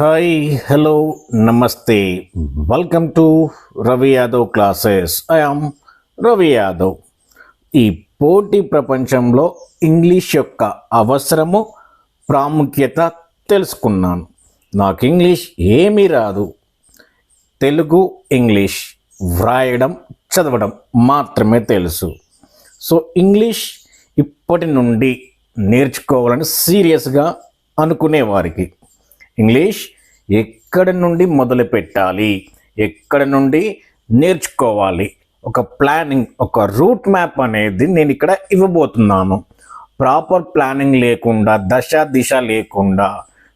Hi hello నమస్తే welcome to Ravi Yadav classes I am Ravi Yadav ఈ పోటీ ప్రపంచంలో ఇంగ్లీష్ యొక్క అవసరము ప్రాముఖ్యత తెలుసుకున్నాను. నాకు ఇంగ్లీష్ ఏమీ రాదు. తెలుగు ఇంగ్లీష్ వ్రాయడం చదవడం మాత్రమే తెలుసు. సో ఇంగ్లీష్ ఇప్పటి నుండి నేర్చుకోవాలని సీరియస్గా అనుకునే వారికి ఇంగ్లీష్ ఎక్కడి నుండి మొదలు పెట్టాలి? ఎక్కడి నుండి నేర్చుకోవాలి? ఒక ప్లానింగ్ ఒక రూట్ మ్యాప్ అనేది నేను ఇక్కడ ఇవ్వబోతున్నాను. ప్రాపర్ ప్లానింగ్ లేకుండా దశ దిశ లేకుండా.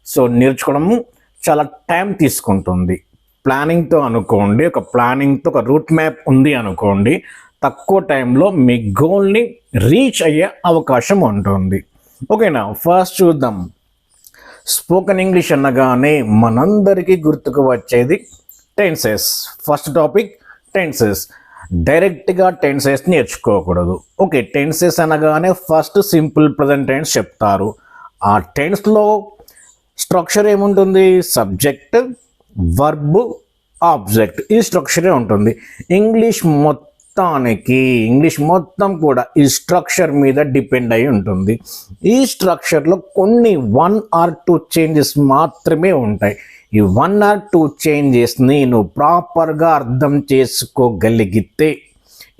సో నేర్చుకోవడం చాలా టైం తీసుకుంటుంది. ప్లానింగ్తో అనుకోండి ఒక ప్లానింగ్తో ఒక రూట్ మ్యాప్ ఉంది అనుకోండి తక్కువ టైంలో మీ గోల్ని రీచ్ అయ్యే అవకాశం ఉంటుంది. ఓకేనా? ఫస్ట్ చూద్దాం. స్పోకెన్ ఇంగ్లీష్ అనగానే మనందరికీ గుర్తుకు వచ్చేది టెన్సెస్. ఫస్ట్ టాపిక్ టెన్సెస్ డైరెక్ట్గా టెన్సెస్ నేర్చుకోకూడదు. ఓకే టెన్సెస్ అనగానే ఫస్ట్ సింపుల్ ప్రజెంట్ టెన్స్ చెప్తారు. ఆ టెన్స్లో స్ట్రక్చర్ ఏముంటుంది? సబ్జెక్ట్ వర్బ్ ఆబ్జెక్ట్ ఈ స్ట్రక్చరే ఉంటుంది. ఇంగ్లీష్ మొత్తం మొత్తానికి ఇంగ్లీష్ మొత్తం కూడా ఈ స్ట్రక్చర్ మీద డిపెండ్ అయి ఉంటుంది. ఈ స్ట్రక్చర్లో కొన్ని వన్ ఆర్ టూ చేంజెస్ మాత్రమే ఉంటాయి. ఈ వన్ ఆర్ టూ చేంజెస్ని నువ్వు ప్రాపర్గా అర్థం చేసుకోగలిగితే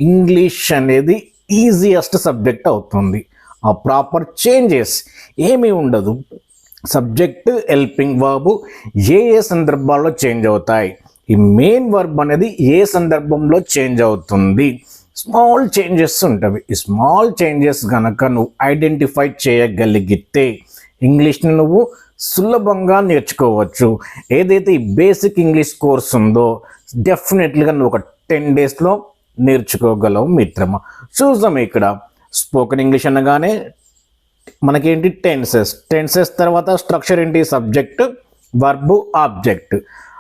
ఇంగ్లీష్ అనేది ఈజియెస్ట్ సబ్జెక్ట్ అవుతుంది. ఆ ప్రాపర్ చేంజెస్ ఏమీ ఉండదు. సబ్జెక్ట్ హెల్పింగ్ వర్బ్ ఏ ఏ సందర్భాల్లో చేంజ్ అవుతాయి? ఈ మెయిన్ వర్బ్ అనేది ఏ సందర్భంలో చేంజ్ అవుతుంది? స్మాల్ చేంజెస్ ఉంటవి. ఈ స్మాల్ చేంజెస్ కనుక నువ్వు ఐడెంటిఫై చేయగలిగితే ఇంగ్లీష్ని నువ్వు సులభంగా నేర్చుకోవచ్చు. ఏదైతే ఈ బేసిక్ ఇంగ్లీష్ కోర్స్ ఉందో డెఫినెట్లీగా నువ్వు ఒక టెన్ డేస్లో నేర్చుకోగలవు మిత్రమా. చూద్దాం ఇక్కడ. స్పోకెన్ ఇంగ్లీష్ అనగానే మనకేంటి? టెన్సెస్ టెన్సెస్ తర్వాత స్ట్రక్చర్ ఏంటి? సబ్జెక్ట్ వర్బు ఆబ్జెక్ట్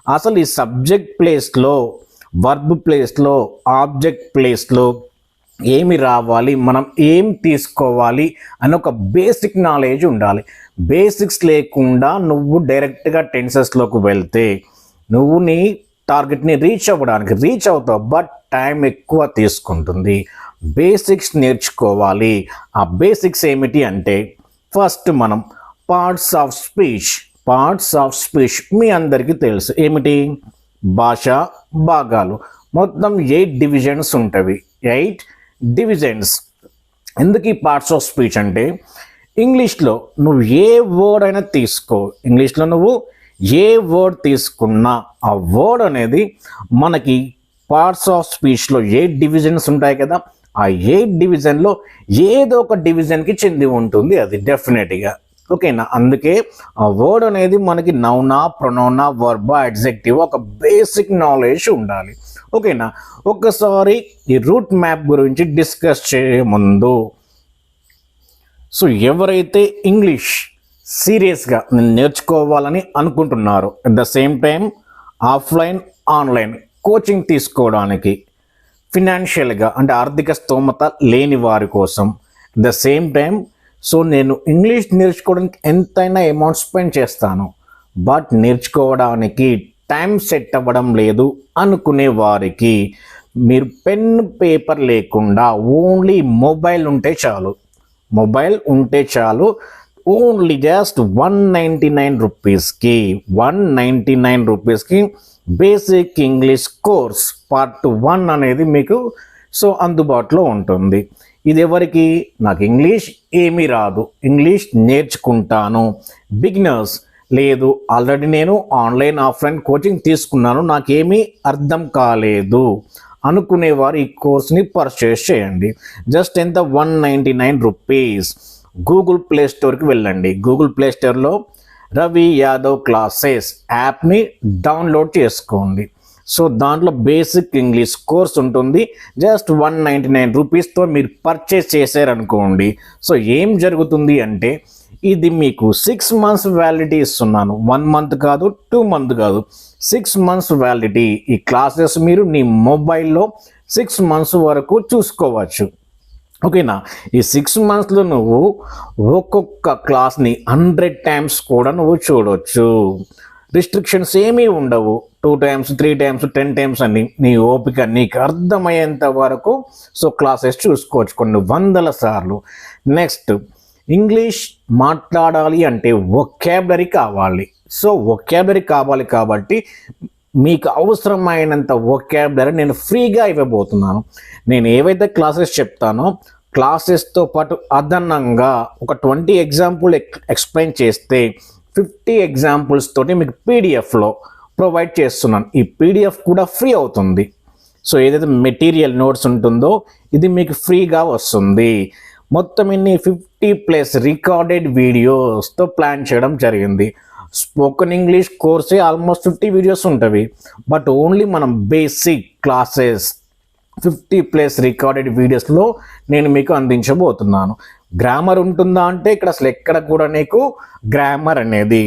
అసలు ఈ సబ్జెక్ట్ ప్లేస్లో వర్బ్ ప్లేస్లో ఆబ్జెక్ట్ ప్లేస్లో ఏమి రావాలి మనం ఏం తీసుకోవాలి అని ఒక బేసిక్ నాలెడ్జ్ ఉండాలి. బేసిక్స్ లేకుండా నువ్వు డైరెక్ట్గా టెన్సెస్లోకి వెళ్తే నువ్వు నీ టార్గెట్ని రీచ్ అవ్వడానికి రీచ్ అవుతావు బట్ టైం ఎక్కువ తీసుకుంటుంది. బేసిక్స్ నేర్చుకోవాలి. ఆ బేసిక్స్ ఏమిటి అంటే ఫస్ట్ మనం parts of speech parts of speech మీ అందరికీ తెలుసు. ఏమిటి? భాష భాగాలు. మొత్తం ఎయిట్ డివిజన్స్ ఉంటవి. Eight divisions. ఎందుకు ఈ పార్ట్స్ ఆఫ్ స్పీచ్ అంటే ఇంగ్లీష్లో నువ్వు ఏ వర్డ్ అయినా తీసుకో. ఇంగ్లీష్లో నువ్వు ఏ వర్డ్ తీసుకున్నా ఆ వర్డ్ అనేది మనకి పార్ట్స్ ఆఫ్ స్పీచ్లో ఎయిట్ డివిజన్స్ ఉంటాయి కదా. ఆ ఎయిట్ డివిజన్లో ఏదో ఒక డివిజన్కి చెంది ఉంటుంది అది డెఫినెట్గా. ఓకేనా? అందుకే ఆ వర్డ్ అనేది మనకి నౌనా ప్రొనౌనా వర్బా ఎగ్జెక్టివ్ ఒక బేసిక్ నాలెడ్జ్ ఉండాలి. ఓకేనా? ఒక్కసారి ఈ రూట్ మ్యాప్ గురించి డిస్కస్ చేయే ముందు సో ఎవరైతే ఇంగ్లీష్ సీరియస్గా నేర్చుకోవాలని అనుకుంటున్నారో at the same time offline online coaching తీసుకోవడానికి ఫినాన్షియల్గా అంటే ఆర్థిక స్తోమత లేని వారి కోసం at the same time so నేను ఇంగ్లీష్ నేర్చుకోవడానికి ఎంతైనా అమౌంట్ స్పెండ్ చేస్తాను. బట్ నేర్చుకోవడానికి టైం సెట్ అవ్వడం లేదు అనుకునే వారికి మీరు పెన్ పేపర్ లేకుండా ఓన్లీ మొబైల్ ఉంటే చాలు. మొబైల్ ఉంటే చాలు. Only just one ninety nine రూపీస్కి వన్ నైంటీ నైన్ రూపీస్కి basic English course part one అనేది మీకు సో అందుబాటులో ఉంటుంది. ఇది ఎవరికి నాకు ఇంగ్లీష్ ఏమీ రాదు. ఇంగ్లీష్ నేర్చుకుంటాను. బిగినర్స్ లేదు. ఆల్రెడీ నేను ఆన్లైన్ ఆఫ్లైన్ కోచింగ్ తీసుకున్నాను. నాకేమీ అర్థం కాలేదు. అనుకునేవారు ఈ కోర్స్ని పర్చేస్ చేయండి. జస్ట్ ఎంత? One ninety nine rupees. Google Play స్టోర్కి వెళ్ళండి. గూగుల్ ప్లే స్టోర్లో రవి యాదవ్ క్లాసెస్ యాప్ని డౌన్లోడ్ చేసుకోండి. సో దాంట్లో బేసిక్ ఇంగ్లీష్ కోర్స్ ఉంటుంది. జస్ట్ వన్ నైంటీ నైన్ రూపీస్తో మీరు పర్చేస్ చేశారనుకోండి. సో ఏం జరుగుతుంది అంటే ఇది మీకు సిక్స్ మంత్స్ వ్యాలిడిటీ ఇస్తున్నాను. వన్ మంత్ కాదు టూ మంత్ కాదు. సిక్స్ మంత్స్ వ్యాలిడిటీ ఈ క్లాసెస్ మీరు నీ మొబైల్లో సిక్స్ మంత్స్ వరకు చూసుకోవచ్చు. ఓకేనా? ఈ సిక్స్ మంత్స్లో నువ్వు ఒక్కొక్క క్లాస్ని హండ్రెడ్ టైమ్స్ కూడా నువ్వు చూడవచ్చు రిస్ట్రిక్షన్స్ ఏమీ ఉండవు. Two times three times ten times అని నీ ఓపిక నీకు అర్థమయ్యేంత వరకు సో క్లాసెస్ చూసుకోవచ్చు కొన్ని వందల సార్లు. నెక్స్ట్ ఇంగ్లీష్ మాట్లాడాలి అంటే ఒకాబులరీ కావాలి. సో ఒకాబులరీ కావాలి కాబట్టి మీకు అవసరమైనంత ఒకాబులరీ నేను ఫ్రీగా ఇవ్వబోతున్నాను. నేను ఏవైతే క్లాసెస్ చెప్తానో క్లాసెస్తో పాటు అదనంగా ఒక ట్వంటీ ఎగ్జాంపుల్ ఎక్స్ప్లెయిన్ చేస్తే ఫిఫ్టీ ఎగ్జాంపుల్స్ తోటి మీకు పీడిఎఫ్లో ప్రొవైడ్ చేస్తున్నాను. ఈ పీడిఎఫ్ కూడా ఫ్రీ అవుతుంది. సో ఏదైతే మెటీరియల్ నోట్స్ ఉంటుందో ఇది మీకు ఫ్రీగా వస్తుంది. మొత్తం ఇన్ని ఫిఫ్టీ ప్లస్ రికార్డెడ్ వీడియోస్తో ప్లాన్ చేయడం జరిగింది. స్పోకెన్ ఇంగ్లీష్ కోర్సే ఆల్మోస్ట్ ఫిఫ్టీ వీడియోస్ ఉంటవి. బట్ ఓన్లీ మనం basic classes fifty plus recorded వీడియోస్లో నేను మీకు అందించబోతున్నాను. గ్రామర్ ఉంటుందా అంటే ఇక్కడ అసలు ఎక్కడ కూడా నీకు గ్రామర్ అనేది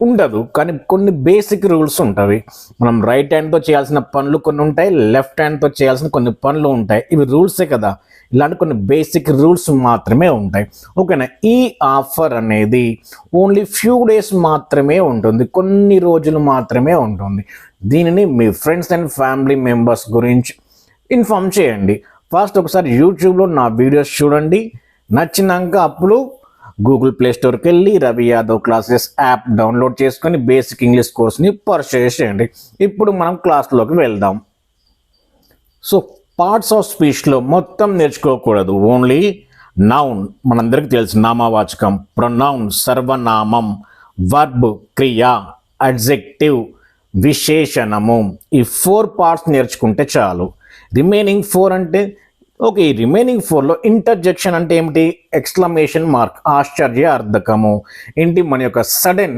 ఉండదు. కానీ కొన్ని బేసిక్ రూల్స్ ఉంటాయి. మనం రైట్ హ్యాండ్తో చేయాల్సిన పనులు కొన్ని ఉంటాయి లెఫ్ట్ హ్యాండ్తో చేయాల్సిన కొన్ని పనులు ఉంటాయి. ఇవి రూల్సే కదా. ఇలాంటి కొన్ని బేసిక్ రూల్స్ మాత్రమే ఉంటాయి. ఓకేనా? ఈ ఆఫర్ అనేది ఓన్లీ ఫ్యూ డేస్ మాత్రమే ఉంటుంది. కొన్ని రోజులు మాత్రమే ఉంటుంది. దీనిని మీ ఫ్రెండ్స్ అండ్ ఫ్యామిలీ మెంబర్స్ గురించి ఇన్ఫామ్ చేయండి. ఫస్ట్ ఒకసారి యూట్యూబ్లో నా వీడియోస్ చూడండి. నచ్చినాక అప్పుడు గూగుల్ ప్లే స్టోర్కి వెళ్ళి Ravi Yadav classes app download చేసుకొని బేసిక్ ఇంగ్లీష్ కోర్స్ని పర్చేస్ చేయండి ఇప్పుడు మనం క్లాస్లోకి వెళ్దాం. సో పార్ట్స్ ఆఫ్ స్పీచ్లో మొత్తం నేర్చుకోకూడదు. ఓన్లీ నౌన్ మనందరికీ తెలుసు నామవాచకం ప్రొనౌన్ సర్వనామం వర్బ్ క్రియ అడ్జెక్టివ్ విశేషణము. ఈ ఫోర్ పార్ట్స్ నేర్చుకుంటే చాలు. రిమైనింగ్ ఫోర్ అంటే ఓకే ఈ రిమైనింగ్ ఫోర్లో ఇంటర్జెక్షన్ అంటే ఏమిటి? ఎక్స్క్లమేషన్ మార్క్ ఆశ్చర్య అర్థకము ఏంటి? మన యొక్క సడన్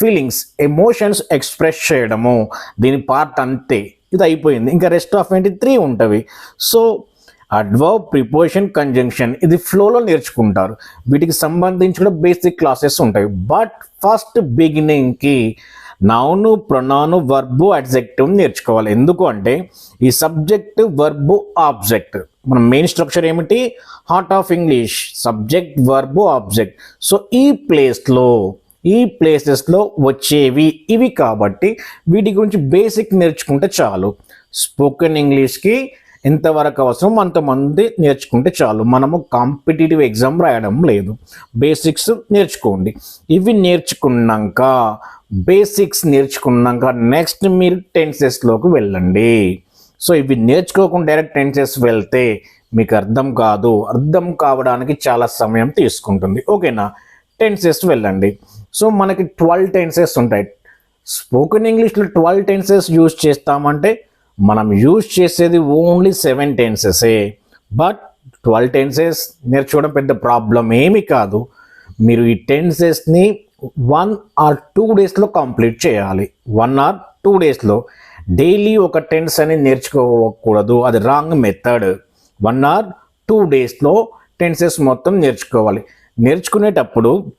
ఫీలింగ్స్ ఎమోషన్స్ ఎక్స్ప్రెస్ చేయడము. దీని పార్ట్ అంతే. ఇది అయిపోయింది. ఇంకా రెస్ట్ ఆఫ్ ఏంటి? త్రీ ఉంటవి. సో అడ్వర్బ్ ప్రిపోజిషన్ కంజంక్షన్ ఇది ఫ్లోలో నేర్చుకుంటారు. వీటికి సంబంధించి కూడా బేసిక్ క్లాసెస్ ఉంటాయి. బట్ ఫస్ట్ బిగినింగ్కి నౌను ప్రొనౌను వర్బు అడ్జెక్టివ్ నేర్చుకోవాలి. ఎందుకు అంటే ఈ సబ్జెక్ట్ వర్బు ఆబ్జెక్ట్ మన మెయిన్ స్ట్రక్చర్ ఏమిటి? Heart of English subject verb object so ఈ ప్లేస్లో ఈ ప్లేసెస్లో వచ్చేవి ఇవి కాబట్టి వీటి గురించి బేసిక్ నేర్చుకుంటే చాలు. స్పోకెన్ ఇంగ్లీష్కి ఎంతవరకు అవసరం అంతమంది నేర్చుకుంటే చాలు. మనము కాంపిటేటివ్ ఎగ్జామ్ రాయడం లేదు. బేసిక్స్ నేర్చుకోండి. ఇవి నేర్చుకున్నాక బేసిక్స్ నేర్చుకున్నాక నెక్స్ట్ మీరు టెన్సెస్లోకి వెళ్ళండి. సో ఇవి నేర్చుకోకుండా డైరెక్ట్ టెన్సెస్ వెళ్తే మీకు అర్థం కాదు అర్థం కావడానికి చాలా సమయం తీసుకుంటుంది. ఓకేనా? టెన్సెస్ వెళ్ళండి. సో మనకి ట్వెల్వ్ టెన్సెస్ ఉంటాయి. స్పోకెన్ ఇంగ్లీష్లో ట్వెల్వ్ టెన్సెస్ యూజ్ చేస్తామంటే మనం యూజ్ చేసేది ఓన్లీ సెవెన్ టెన్సెసే బట్ ట్వెల్వ్ టెన్సెస్ నేర్చుకోవడం పెద్ద ప్రాబ్లం ఏమీ కాదు. మీరు ఈ టెన్సెస్ని వన్ ఆర్ టూ డేస్లో కంప్లీట్ చేయాలి. వన్ ఆర్ టూ డేస్లో. డైలీ ఒక టెన్స్ అని నేర్చుకోకూడదు. అది wrong method one or two డేస్లో టెన్సెస్ మొత్తం నేర్చుకోవాలి. నేర్చుకునేటప్పుడు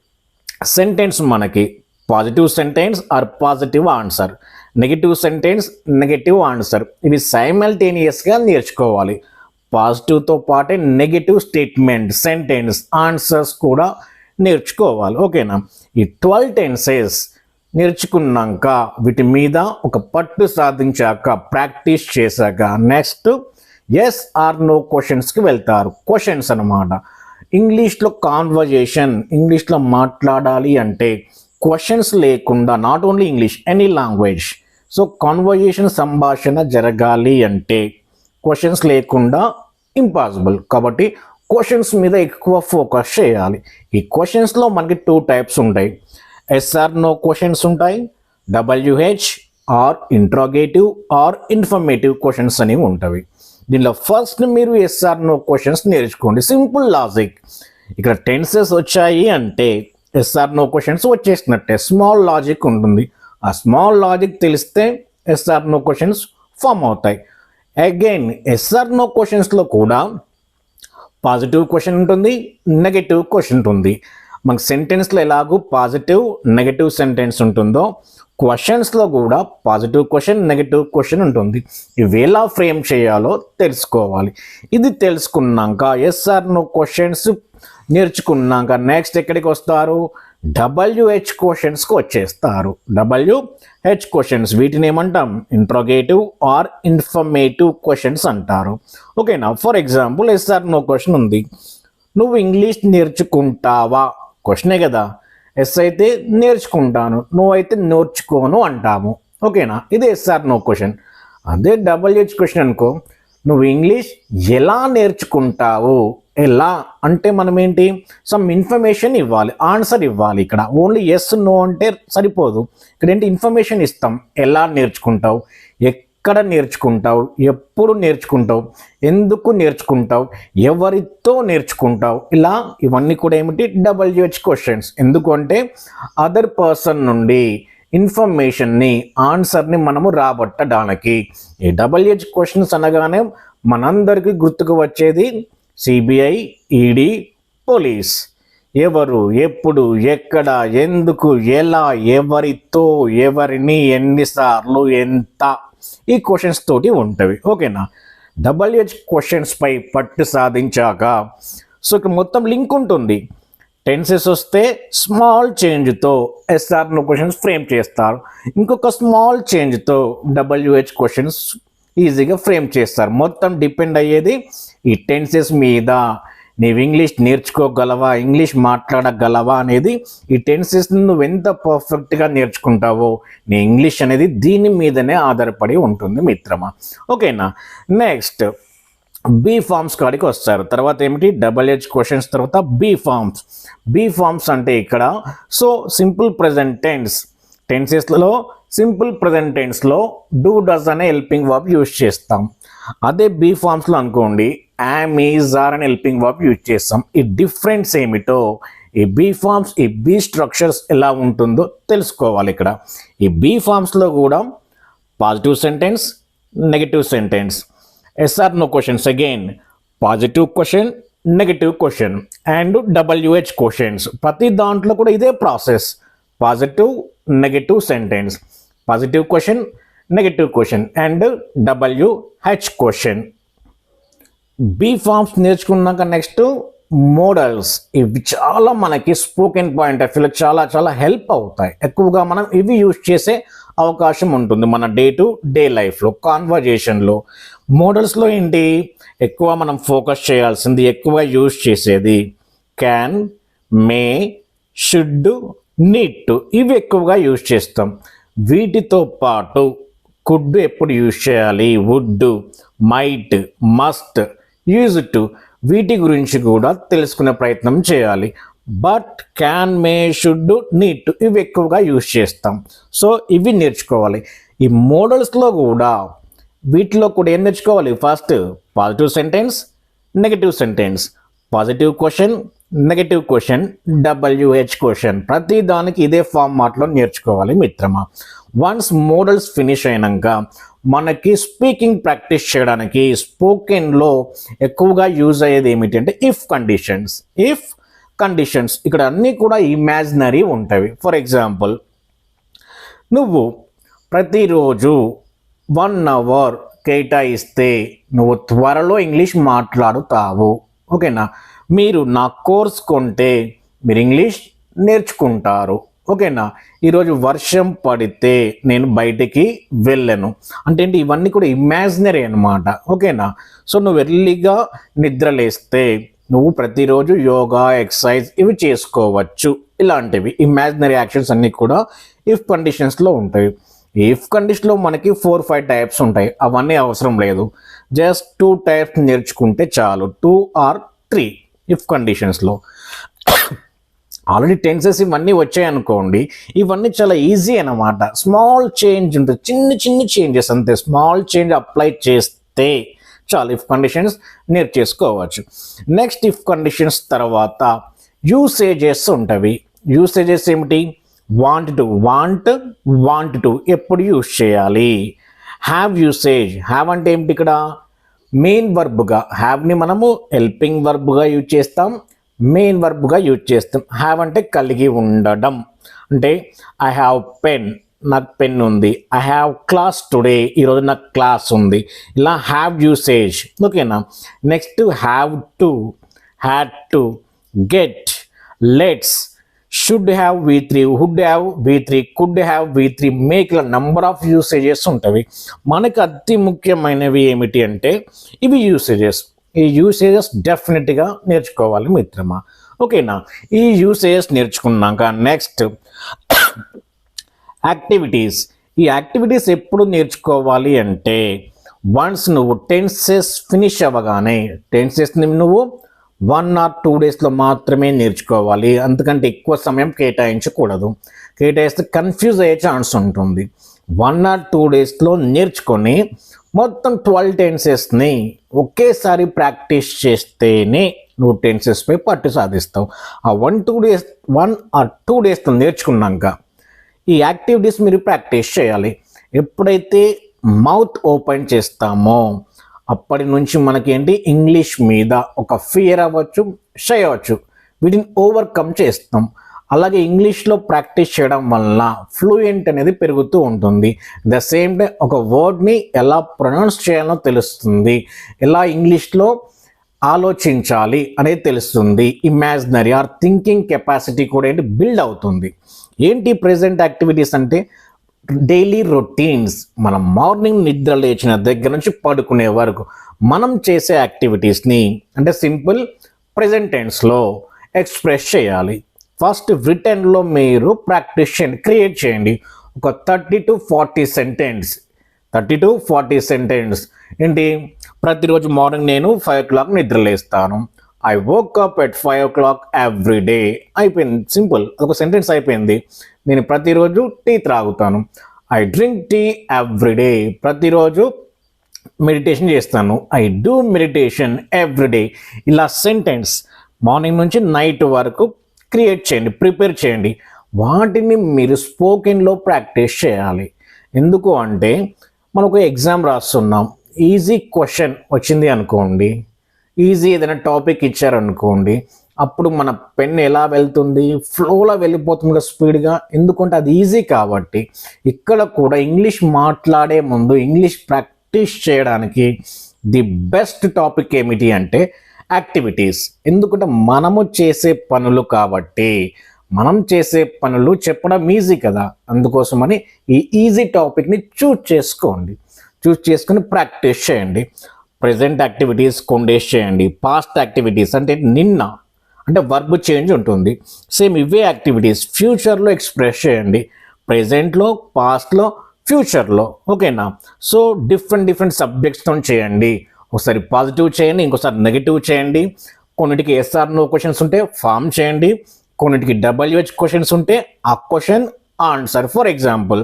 సెంటెన్స్ మనకి positive sentence or positive answer negative sentence negative answer ఇవి సైమల్టేనియస్గా నేర్చుకోవాలి. పాజిటివ్తో పాటే నెగిటివ్ స్టేట్మెంట్ సెంటెన్స్ ఆన్సర్స్ కూడా నేర్చుకోవాలి. ఓకేనా ఈ ట్వెల్వ్ టెన్సెస్ నేర్చుకున్నాక వీటి మీద ఒక పట్టు సాధించాక ప్రాక్టీస్ చేశాక నెక్స్ట్ ఎస్ ఆర్ నో క్వశ్చన్స్కి వెళ్తారు. క్వశ్చన్స్ అన్నమాట. ఇంగ్లీష్లో కాన్వర్జేషన్ ఇంగ్లీష్లో మాట్లాడాలి అంటే క్వశ్చన్స్ లేకుండా not only English any language so conversation సంభాషణ జరగాలి అంటే క్వశ్చన్స్ లేకుండా ఇంపాసిబుల్ కాబట్టి క్వశ్చన్స్ మీద ఎక్కువ ఫోకస్ చేయాలి. ఈ క్వశ్చన్స్లో మనకి టూ టైప్స్ ఉంటాయి. ఎస్ఆర్ నో క్వశ్చన్స్ ఉంటాయి. WH or interrogative or informative questions అనేవి ఉంటాయి. దీనిలో ఫస్ట్ మీరు ఎస్ఆర్ నో క్వశ్చన్స్ నేర్చుకోండి. సింపుల్ లాజిక్ ఇక్కడ టెన్సెస్ వచ్చాయి అంటే ఎస్ఆర్ నో క్వశ్చన్స్ వచ్చేసినట్టే. స్మాల్ లాజిక్ ఉంటుంది. ఆ స్మాల్ లాజిక్ తెలిస్తే yes or no questions form అవుతాయి. అగైన్ ఎస్ఆర్ నో క్వశ్చన్స్లో కూడా పాజిటివ్ క్వశ్చన్ ఉంటుంది నెగటివ్ క్వశ్చన్ ఉంటుంది. మనకు సెంటెన్స్లో ఎలాగూ పాజిటివ్ నెగటివ్ సెంటెన్స్ ఉంటుందో క్వశ్చన్స్లో కూడా పాజిటివ్ క్వశ్చన్ నెగటివ్ క్వశ్చన్ ఉంటుంది. ఇవి ఎలా ఫ్రేమ్ చేయాలో తెలుసుకోవాలి. ఇది తెలుసుకున్నాక ఎస్ఆర్ నో క్వశ్చన్స్ నేర్చుకున్నాక నెక్స్ట్ ఎక్కడికి వస్తారు? డబ్ల్యూహెచ్ క్వశ్చన్స్కి వచ్చేస్తారు. డబ్ల్యూహెచ్ క్వశ్చన్స్ వీటిని ఏమంటాం? ఇంట్రోగేటివ్ ఆర్ ఇన్ఫర్మేటివ్ క్వశ్చన్స్ అంటారు. ఓకేనా for example yes or no question ఉంది. నువ్వు ఇంగ్లీష్ నేర్చుకుంటావా? క్వశ్చనే కదా. ఎస్ అయితే నేర్చుకుంటాను నువ్వు అయితే నేర్చుకోను అంటాము. ఓకేనా? ఇది ఎస్ఆర్ నో క్వశ్చన్ అదే డబ్ల్యూహెచ్ క్వశ్చన్ అనుకో నువ్వు ఇంగ్లీష్ ఎలా నేర్చుకుంటావు? ఎలా? అంటే మనం ఏంటి సమ్ ఇన్ఫర్మేషన్ ఇవ్వాలి ఆన్సర్ ఇవ్వాలి ఇక్కడ. ఓన్లీ ఎస్ నో అంటే సరిపోదు. ఇక్కడ ఏంటి ఇన్ఫర్మేషన్ ఇస్తాం. ఎలా నేర్చుకుంటావు? ఎక్కడ నేర్చుకుంటావు? ఎప్పుడు నేర్చుకుంటావు? ఎందుకు నేర్చుకుంటావు? ఎవరితో నేర్చుకుంటావు? ఇలా ఇవన్నీ కూడా ఏమిటి? డబ్ల్యూహెచ్ క్వశ్చన్స్ ఎందుకంటే అదర్ పర్సన్ నుండి ఇన్ఫర్మేషన్ని ఆన్సర్ని మనము రాబట్టడానికి. ఈ డబ్ల్యూహెచ్ క్వశ్చన్స్ అనగానే మనందరికీ గుర్తుకు వచ్చేది సిబిఐ ఈడీ పోలీస్ ఎవరు ఎప్పుడు ఎక్కడ ఎందుకు ఎలా ఎవరితో ఎవరిని ఎన్నిసార్లు ఎంత ఈ క్వశ్చన్స్ తోటి ఉంటవి. ఓకేనా? డబ్ల్యూహెచ్ క్వశ్చన్స్ పై పట్టు సాధించాక. సో ఇక్కడ మొత్తం లింక్ ఉంటుంది. టెన్సెస్ వస్తే స్మాల్ చేంజ్తో ఎస్ఆర్ను క్వశ్చన్స్ ఫ్రేమ్ చేస్తారు. ఇంకొక స్మాల్ చేంజ్తో డబ్ల్యూహెచ్ క్వశ్చన్స్ ఈజీగా ఫ్రేమ్ చేస్తారు. మొత్తం డిపెండ్ అయ్యేది ఈ టెన్సెస్ మీద. నీవు ఇంగ్లీష్ నేర్చుకోగలవా? ఇంగ్లీష్ మాట్లాడగలవా అనేది ఈ టెన్సెస్ నువ్వు ఎంత పర్ఫెక్ట్గా నేర్చుకుంటావో నీ ఇంగ్లీష్ అనేది దీని మీదనే ఆధారపడి ఉంటుంది మిత్రమా. ఓకేనా నెక్స్ట్ బీ ఫార్మ్స్ కాడికి వస్తారు. తర్వాత ఏమిటి? డబల్ హెచ్ క్వశ్చన్స్ తర్వాత బీ ఫార్మ్స్ బీ ఫార్మ్స్ అంటే ఇక్కడ సో సింపుల్ ప్రజెంట్ టెన్స్ టెన్సెస్లలో సింపుల్ ప్రజెంట్ టెన్స్లో డూ డస్ అనే హెల్పింగ్ వర్బ్ యూజ్ చేస్తాం. అదే బీ ఫార్మ్స్లో అనుకోండి యామ్ ఈజ్ ఆర్ అనే హెల్పింగ్ వర్బ్ యూజ్ చేస్తాం. ఈ డిఫరెన్స్ ఏమిటో ఈ బీ ఫార్మ్స్ ఈ బీ స్ట్రక్చర్స్ ఎలా ఉంటుందో తెలుసుకోవాలి ఇక్కడ. ఈ బీ ఫార్మ్స్లో కూడా positive sentence negative sentence yes or no questions again positive question negative question and WH questions ప్రతి దాంట్లో కూడా ఇదే process positive negative sentence positive question negative question and WH question be forms నేర్చుకున్నాక నెక్స్ట్ మోడల్స్ ఇవి చాలా మనకి spoken point of వ్యూలో చాలా చాలా హెల్ప్ అవుతాయి. ఎక్కువగా మనం ఇవి యూజ్ చేసే అవకాశం ఉంటుంది మన డే టు డే లైఫ్లో కాన్వర్జేషన్లో మోడల్స్లో ఏంటి? ఎక్కువ మనం ఫోకస్ చేయాల్సింది ఎక్కువ యూజ్ చేసేది క్యాన్ మే షుడ్ నీట్ ఇవి ఎక్కువగా యూజ్ చేస్తాం. వీటితో పాటు కుడ్ ఎప్పుడు యూజ్ చేయాలి? Would might must use to వీటి గురించి కూడా తెలుసుకునే ప్రయత్నం చేయాలి. But can may should need ఇవి ఎక్కువగా యూజ్ చేస్తాం. సో ఇవి నేర్చుకోవాలి. ఈ మోడల్స్లో కూడా వీటిలో కూడా ఏం నేర్చుకోవాలి? First positive sentence negative sentence positive question negative question WH question ప్రతి దానికి ఇదే ఫార్మాట్లో నేర్చుకోవాలి మిత్రమా. వన్స్ మోడల్స్ ఫినిష్ అయినాక మనకి స్పీకింగ్ ప్రాక్టీస్ చేయడానికి స్పోకెన్లో ఎక్కువగా యూజ్ అయ్యేది ఏమిటంటే ఇఫ్ కండిషన్స్ ఇఫ్ కండిషన్స్ ఇక్కడ అన్నీ కూడా ఇమాజినరీ ఉంటాయి ఫర్ ఎగ్జాంపుల్ నువ్వు ప్రతిరోజు వన్ అవర్ కేటాయిస్తే నువ్వు త్వరలో ఇంగ్లీష్ మాట్లాడుతావు. ఓకేనా మీరు నా కోర్స్ కొంటే మీరు ఇంగ్లీష్ నేర్చుకుంటారు. ఓకేనా? ఈరోజు వర్షం పడితే నేను బయటికి వెళ్ళను. అంటే ఏంటి? ఇవన్నీ కూడా ఇమాజినరీ అనమాట ఓకేనా? సో నువ్వు ఎర్లీగా నిద్రలేస్తే నువ్వు ప్రతిరోజు యోగా ఎక్సర్సైజ్ ఇవి చేసుకోవచ్చు. ఇలాంటివి. ఇమాజినరీ యాక్షన్స్ అన్నీ కూడా ఇఫ్ కండిషన్స్లో ఉంటాయి. ఇఫ్ కండిషన్లో మనకి ఫోర్ ఫైవ్ టైప్స్ ఉంటాయి. అవన్నీ అవసరం లేదు. జస్ట్ టూ టైప్స్ నేర్చుకుంటే చాలు. టూ ఆర్ త్రీ ఇఫ్ కండిషన్స్లో ఆల్రెడీ టెన్సెస్ ఇవన్నీ వచ్చాయి అనుకోండి ఇవన్నీ చాలా ఈజీ అన్నమాట. స్మాల్ చేంజ్ ఉంటుంది. చిన్న చిన్న చేంజెస్ అంతే. స్మాల్ చేంజ్ అప్లై చేస్తే చాలు ఇఫ్ కండిషన్స్ నేర్చేసుకోవచ్చు నెక్స్ట్ ఇఫ్ కండిషన్స్ తర్వాత యూసేజెస్ ఉంటవి. యూసేజెస్ ఏమిటి? Want to want want to ఎప్పుడు యూస్ చేయాలి? Have usage. హ్యావ్ అంటే ఏమిటి ఇక్కడ? మెయిన్ వర్బ్గా. హ్యావ్ని మనము హెల్పింగ్ వర్బ్గా యూజ్ చేస్తాం. మెయిన్ వర్బ్గా యూజ్ చేస్తాం. హ్యావ్ అంటే కలిగి ఉండడం. అంటే ఐ హ్యావ్ పెన్ నాకు పెన్ ఉంది. ఐ హ్యావ్ క్లాస్ టుడే ఈరోజు నాకు క్లాస్ ఉంది. ఇలా హ్యావ్ యూసేజ్ ఓకేనా next have to had to get let's should have V three would have V three could have V three make ఇలా number of usages ఉంటవి. మనకు అతి ముఖ్యమైనవి ఏమిటి అంటే ఇవి యూసేజెస్ ఈ యూసేజెస్ డెఫినెట్గా నేర్చుకోవాలి మిత్రమా? ఓకేనా? ఈ యూసేజెస్ నేర్చుకున్నాక నెక్స్ట్ యాక్టివిటీస్. ఈ యాక్టివిటీస్ ఎప్పుడు నేర్చుకోవాలి అంటే వన్స్ నువ్వు టెన్సెస్ ఫినిష్ అవ్వగానే టెన్సెస్ని నువ్వు వన్ ఆర్ టూ డేస్లో మాత్రమే నేర్చుకోవాలి. అందుకంటే ఎక్కువ సమయం కేటాయించకూడదు. కేటాయిస్తే కన్ఫ్యూజ్ అయ్యే ఛాన్స్ ఉంటుంది. వన్ ఆర్ టూ డేస్లో నేర్చుకొని మొత్తం ట్వెల్వ్ టెన్సెస్ని ఒకేసారి ప్రాక్టీస్ చేస్తేనే నువ్వు టెన్సెస్పై పట్టు సాధిస్తావు. ఆ one two days one or two days నేర్చుకున్నాక ఈ యాక్టివిటీస్ మీరు ప్రాక్టీస్ చేయాలి. ఎప్పుడైతే మౌత్ ఓపెన్ చేస్తామో అప్పటి నుంచి మనకేంటి? ఇంగ్లీష్ మీద ఒక ఫియర్ అవ్వచ్చు షై అవ్వచ్చు. వీటిని ఓవర్కమ్ చేస్తాం. అలాగే ఇంగ్లీష్లో ప్రాక్టీస్ చేయడం వల్ల ఫ్లూయెంట్ అనేది పెరుగుతూ ఉంటుంది. ద సేమ్ డే ఒక వర్డ్ని ఎలా ప్రొనౌన్స్ చేయాలో తెలుస్తుంది. ఎలా ఇంగ్లీష్లో ఆలోచించాలి అనేది తెలుస్తుంది. ఇమాజినరీ ఆర్ థింకింగ్ కెపాసిటీ కూడా ఏంటి బిల్డ్ అవుతుంది. ఏంటి ప్రజెంట్ యాక్టివిటీస్ అంటే డైలీ రొటీన్స్ మనం మార్నింగ్ నిద్ర లేచిన దగ్గర నుంచి పడుకునే వరకు మనం చేసే యాక్టివిటీస్ని అంటే సింపుల్ ప్రజెంట్ టెన్స్లో ఎక్స్ప్రెస్ చేయాలి. ఫస్ట్ రిటర్న్లో మీరు ప్రాక్టీస్ చేయండి క్రియేట్ చేయండి. ఒక thirty to forty sentence thirty to forty sentence ఏంటి? ప్రతిరోజు మార్నింగ్ నేను five o'clock నిద్రలేస్తాను. I work up at five o'clock every day అయిపోయింది. సింపుల్. ఒక సెంటెన్స్ అయిపోయింది. నేను ప్రతిరోజు tea త్రాగుతాను. I drink tea every day ప్రతిరోజు మెడిటేషన్ చేస్తాను. ఐ డూ మెడిటేషన్ ఎవ్రీడే ఇలా సెంటెన్స్ మార్నింగ్ నుంచి నైట్ వరకు క్రియేట్ చేయండి ప్రిపేర్ చేయండి. వాటిని మీరు స్పోకెన్లో ప్రాక్టీస్ చేయాలి. ఎందుకు అంటే మనకు ఎగ్జామ్ రాస్తున్నాం. ఈజీ క్వశ్చన్ వచ్చింది అనుకోండి. ఈజీ ఏదైనా టాపిక్ ఇచ్చారనుకోండి. అప్పుడు మన పెన్ ఎలా వెళ్తుంది? ఫ్లోలో వెళ్ళిపోతుంది కదా స్పీడ్గా ఎందుకంటే అది ఈజీ కాబట్టి ఇక్కడ కూడా ఇంగ్లీష్ మాట్లాడే ముందు ఇంగ్లీష్ ప్రాక్టీస్ చేయడానికి ది బెస్ట్ టాపిక్ ఏమిటి అంటే యాక్టివిటీస్. ఎందుకంటే మనము చేసే పనులు కాబట్టి మనం చేసే పనులు చెప్పడం ఈజీ కదా. అందుకోసమని ఈ ఈజీ టాపిక్ని చూజ్ చేసుకోండి. చూస్ చేసుకుని ప్రాక్టీస్ చేయండి. ప్రజెంట్ యాక్టివిటీస్ కొండేస్ చేయండి. పాస్ట్ యాక్టివిటీస్ అంటే నిన్న అంటే వర్బ్ చేంజ్ ఉంటుంది. సేమ్ ఇవే యాక్టివిటీస్ ఫ్యూచర్లో ఎక్స్ప్రెస్ చేయండి. ప్రజెంట్లో పాస్ట్లో ఫ్యూచర్లో ఓకేనా సో డిఫరెంట్ డిఫరెంట్ సబ్జెక్ట్స్తో చేయండి. ఒకసారి పాజిటివ్ చేయండి ఇంకోసారి నెగిటివ్ చేయండి. కొన్నిటికి ఎస్ఆర్ నో క్వశ్చన్స్ ఉంటే ఫామ్ చేయండి. కొన్నిటికి డబ్ల్యూహెచ్ క్వశ్చన్స్ ఉంటే ఆ question answer for example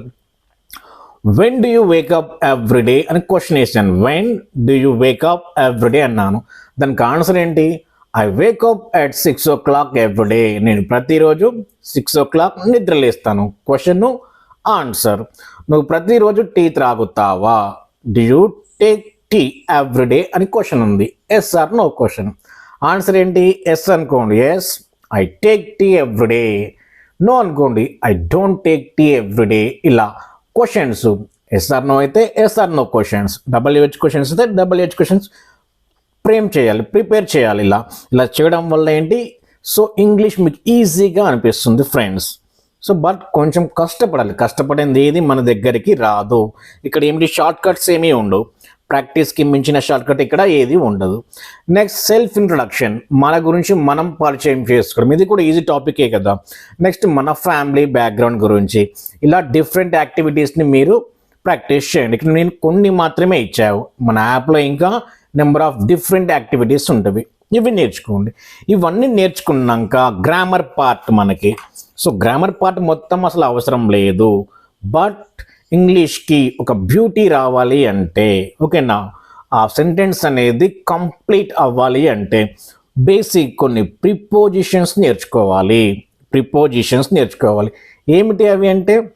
when do you wake up everyday అని క్వశ్చన్ వేసాను. When do you wake up everyday అన్నాను. దానికి ఆన్సర్ ఏంటి? I wake up at six o'clock everyday నేను ప్రతిరోజు సిక్స్ ఓ క్లాక్ నిద్రలేస్తాను క్వశ్చన్ ఆన్సర్ నువ్వు ప్రతిరోజు tea త్రాగుతావా? Do you take tea everyday అని క్వశ్చన్ ఉంది. Yes or no question answer ఏంటి? ఎస్ అనుకోండి. Yes I take tea everyday no అనుకోండి. I don't take tea everyday ఇలా క్వశ్చన్స్ ఎస్ఆర్ నో అయితే yes or no questions WH questions అయితే WH questions frame చేయాలి prepare చేయాలి ఇలా. ఇలా చేయడం వల్ల ఏంటి? సో ఇంగ్లీష్ మీకు ఈజీగా అనిపిస్తుంది ఫ్రెండ్స్ సో బట్ కొంచెం కష్టపడాలి. కష్టపడింది ఏది మన దగ్గరికి రాదు. ఇక్కడ ఏమిటి? షార్ట్ కట్స్ ఏమీ ఉండవు. ప్రాక్టీస్కి మించిన షార్ట్కట్ ఇక్కడ ఏది ఉండదు. Next self introduction. మన గురించి మనం పరిచయం చేసుకోవడం. ఇది కూడా ఈజీ టాపికే కదా. నెక్స్ట్ మన ఫ్యామిలీ బ్యాక్గ్రౌండ్ గురించి. ఇలా డిఫరెంట్ యాక్టివిటీస్ని మీరు ప్రాక్టీస్ చేయండి. ఇక్కడ నేను కొన్ని మాత్రమే ఇచ్చావు. మన యాప్లో ఇంకా నెంబర్ ఆఫ్ డిఫరెంట్ యాక్టివిటీస్ ఉంటుంది ఇవి నేర్చుకోండి. ఇవన్నీ నేర్చుకున్నాక గ్రామర్ పార్ట్ మనకి. సో గ్రామర్ పార్ట్ మొత్తం అసలు అవసరం లేదు. బట్ ఇంగ్లీష్కి ఒక బ్యూటీ రావాలి అంటే ఓకేనా? ఆ సెంటెన్స్ అనేది కంప్లీట్ అవ్వాలి అంటే బేసిక్ కొన్ని ప్రిపోజిషన్స్ నేర్చుకోవాలి. ప్రిపోజిషన్స్ నేర్చుకోవాలి. ఏమిటి అవి అంటే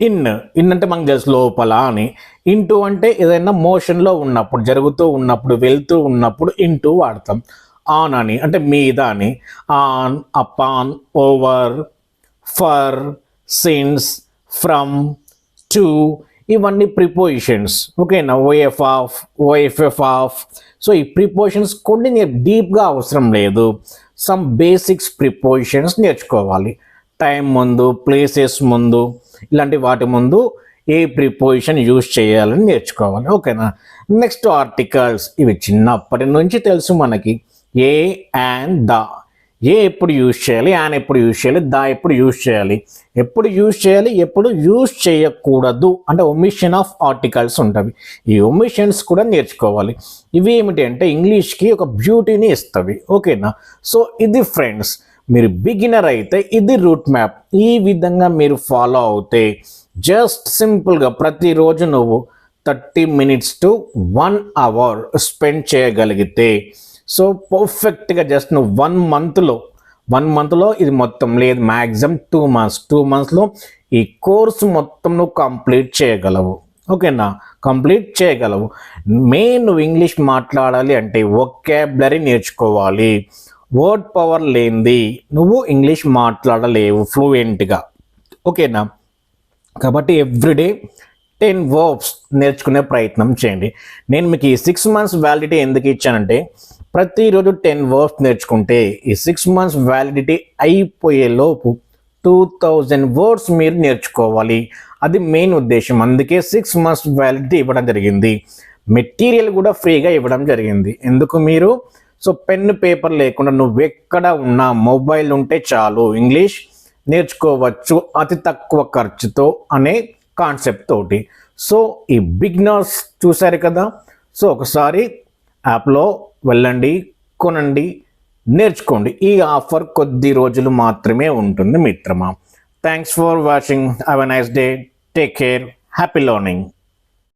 ఇన్ ఇన్ అంటే మనకు తెలుసు లోపల అని. ఇంటూ అంటే ఏదైనా మోషన్లో ఉన్నప్పుడు జరుగుతూ ఉన్నప్పుడు వెళ్తూ ఉన్నప్పుడు ఇంటూ వాడతాం. ఆన్ అని అంటే మీద అని. On upon over for since from to ఇవన్నీ ప్రిపోజిషన్స్ ఓకేనా O F off O F F off so ఈ ప్రిపోజిషన్స్ కొన్ని నేను డీప్గా అవసరం లేదు. సమ్ బేసిక్స్ ప్రిపోజిషన్స్ నేర్చుకోవాలి. టైం ముందు ప్లేసెస్ ముందు ఇలాంటి వాటి ముందు ఏ ప్రిపోజిషన్ యూజ్ చేయాలని నేర్చుకోవాలి. ఓకేనా నెక్స్ట్ ఆర్టికల్స్ ఇవి చిన్నప్పటి నుంచి తెలుసు మనకి. ఏ అండ్ ద ఏ ఎప్పుడు యూజ్ చేయాలి ఆయన ఎప్పుడు యూజ్ చేయాలి దా ఎప్పుడు యూజ్ చేయాలి. ఎప్పుడు యూజ్ చేయాలి ఎప్పుడు యూజ్ చేయకూడదు అంటే ఒమిషన్ ఆఫ్ ఆర్టికల్స్ ఉంటుంది. ఈ ఒమిషన్స్ కూడా నేర్చుకోవాలి. ఇవి ఏమిటి అంటే ఇంగ్లీష్కి ఒక బ్యూటీని ఇస్తవి. ఓకేనా సో ఇది ఫ్రెండ్స్ మీరు బిగినర్ అయితే ఇది రూట్ మ్యాప్ ఈ విధంగా మీరు ఫాలో అవుతే జస్ట్ సింపుల్గా ప్రతిరోజు నువ్వు thirty minutes to one hour spend చేయగలిగితే సో పర్ఫెక్ట్గా జస్ట్ నువ్వు వన్ మంత్లో వన్ మంత్లో ఇది మొత్తం లేదు. మ్యాక్సిమం టూ మంత్స్ టూ మంత్స్లో ఈ కోర్స్ మొత్తం నువ్వు కంప్లీట్ చేయగలవు. ఓకేనా కంప్లీట్ చేయగలవు. మెయిన్ నువ్వు ఇంగ్లీష్ మాట్లాడాలి అంటే ఒకాబులరీ నేర్చుకోవాలి. వర్డ్ పవర్ లేనిది నువ్వు ఇంగ్లీష్ మాట్లాడలేవు ఫ్లూయెంట్గా ఓకేనా కాబట్టి ఎవ్రీడే టెన్ వర్బ్స్ నేర్చుకునే ప్రయత్నం చేయండి. నేను మీకు ఈ సిక్స్ మంత్స్ వ్యాలిడిటీ ఎందుకు ఇచ్చానంటే ప్రతిరోజు టెన్ వర్బ్స్ నేర్చుకుంటే ఈ సిక్స్ మంత్స్ వ్యాలిడిటీ అయిపోయేలోపు టూ థౌజండ్ వర్డ్స్ మీరు నేర్చుకోవాలి. అది మెయిన్ ఉద్దేశం. అందుకే సిక్స్ మంత్స్ వ్యాలిడిటీ ఇవ్వడం జరిగింది. మెటీరియల్ కూడా ఫ్రీగా ఇవ్వడం జరిగింది. ఎందుకు మీరు? సో పెన్ పేపర్ లేకుండా నువ్వు ఎక్కడ ఉన్నా మొబైల్ ఉంటే చాలు. ఇంగ్లీష్ నేర్చుకోవచ్చు అతి తక్కువ ఖర్చుతో అనే కాన్సెప్ట్ తోటి. సో ఈ బిగ్నర్స్ చూశారు కదా? సో ఒకసారి యాప్లో వెళ్ళండి కొనండి నేర్చుకోండి. ఈ ఆఫర్ కొద్ది రోజులు మాత్రమే ఉంటుంది మిత్రమా. Thanks for watching have a nice day take care happy learning